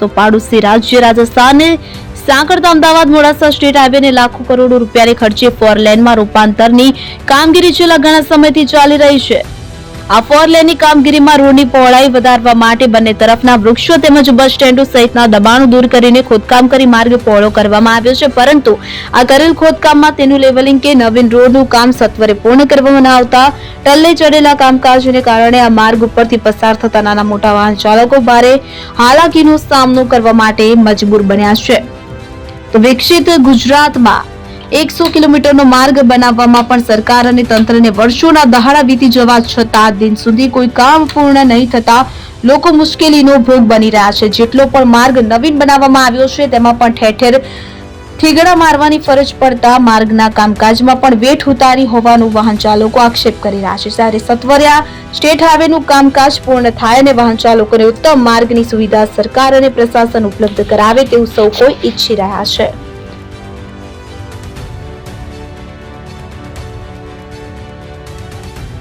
તો પાડોશી રાજ્ય રાજસ્થાને. સાંકળતા અમદાવાદ મોડાસા સ્ટેટ હાઈવેને લાખો કરોડો રૂપિયાને ખર્ચે ફોર લેનમાં રૂપાંતરની કામગીરી છેલ્લા ઘણા સમયથી ચાલી રહી છે. આ ફોર લેનની કામગીરીમાં રોડની પહોળાઈ વધારવા માટે બંને તરફના વૃક્ષો તેમજ બસ સ્ટેન્ડો સહિતના દબાણો દૂર કરીને ખોદકામ કરી માર્ગ પહોળો કરવામાં આવ્યો છે. પરંતુ આ કરેલ ખોદકામમાં તેનું લેવલિંગ કે નવીન રોડનું કામ સત્વરે પૂર્ણ કરવામાં ન આવતા ટલ્લે ચડેલા કામકાજને કારણે આ માર્ગ ઉપરથી પસાર થતા નાના મોટા વાહન ચાલકો ભારે હાલાકીનો સામનો કરવા માટે મજબૂર બન્યા છે. તો વિકસિત ગુજરાતમાં એકસો કિલોમીટરનો માર્ગ બનાવવામાં પણ સરકાર અને તંત્રને વર્ષોના દહાડા વીતી જવા છતાં દિન સુધી કોઈ કામ પૂર્ણ નહીં થતા લોકો મુશ્કેલીનો ભોગ બની રહ્યા છે. જેટલો પણ માર્ગ નવીન બનાવવામાં આવ્યો છે, તેમાં પણ ઠેર ઠેર થીગડા મારવાની ફરજ પડતા માર્ગના કામકાજમાં પણ વેઠ ઉતારી હોવાનું વાહન ચાલકો આક્ષેપ કરી રહ્યા છે. ત્યારે સત્વર્યા સ્ટેટ હાઈવેનું કામકાજ પૂર્ણ થાય અને વાહન ચાલકોને ઉત્તમ માર્ગની સુવિધા સરકાર અને પ્રશાસન ઉપલબ્ધ કરાવે તેવું સૌ કોઈ ઈચ્છી રહ્યા છે.